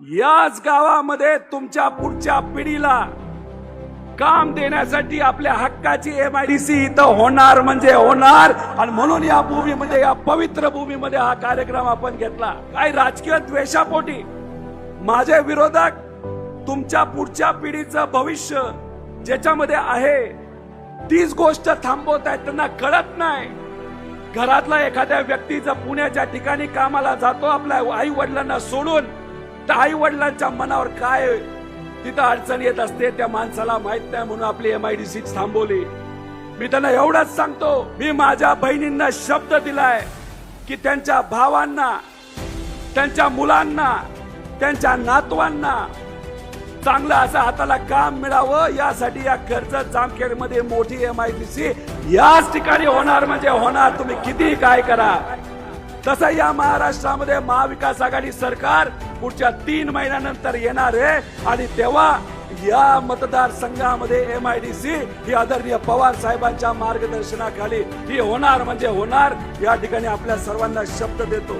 याच गावामध्ये तुमच्या पुढच्या पिढीला काम देण्यासाठी आपल्या हक्काची एम आय डी सी इथं होणार म्हणजे होणार. आणि म्हणून या भूमीमध्ये या पवित्र भूमीमध्ये हा कार्यक्रम आपण घेतला. काय राजकीय द्वेषापोटी? माझे विरोधक तुमच्या पुढच्या पिढीचं भविष्य ज्याच्यामध्ये आहे तीच गोष्ट थांबवत आहेत त्यांना कळत नाही. घरातला एखाद्या व्यक्ती जर पुण्याच्या ठिकाणी कामाला जातो आपल्या आई वडिलांना सोडून. तर आई वडिलांच्या मनावर काय तिथं अडचण येत असते त्या माणसाला माहीत नाही म्हणून आपली एम आय डी सी थांबवली. मी त्यांना एवढंच सांगतो मी माझ्या बहिणींना शब्द दिलाय की त्यांच्या भावांना त्यांच्या मुलांना त्यांच्या नातवांना चांगलं असं हाताला काम मिळावं यासाठी या कर्जत जामखेडमध्ये मोठी एम आय डी सी याच ठिकाणी होणार म्हणजे होणार. तुम्ही किती काय करा तसं या महाराष्ट्रामध्ये महाविकास आघाडी सरकार पुढच्या तीन महिन्यानंतर येणार आहे. आणि तेव्हा या मतदारसंघामध्ये एम आय डी सी ही आदरणीय पवार साहेबांच्या मार्गदर्शनाखाली ही होणार म्हणजे होणार. या ठिकाणी आपल्या सर्वांना शब्द देतो.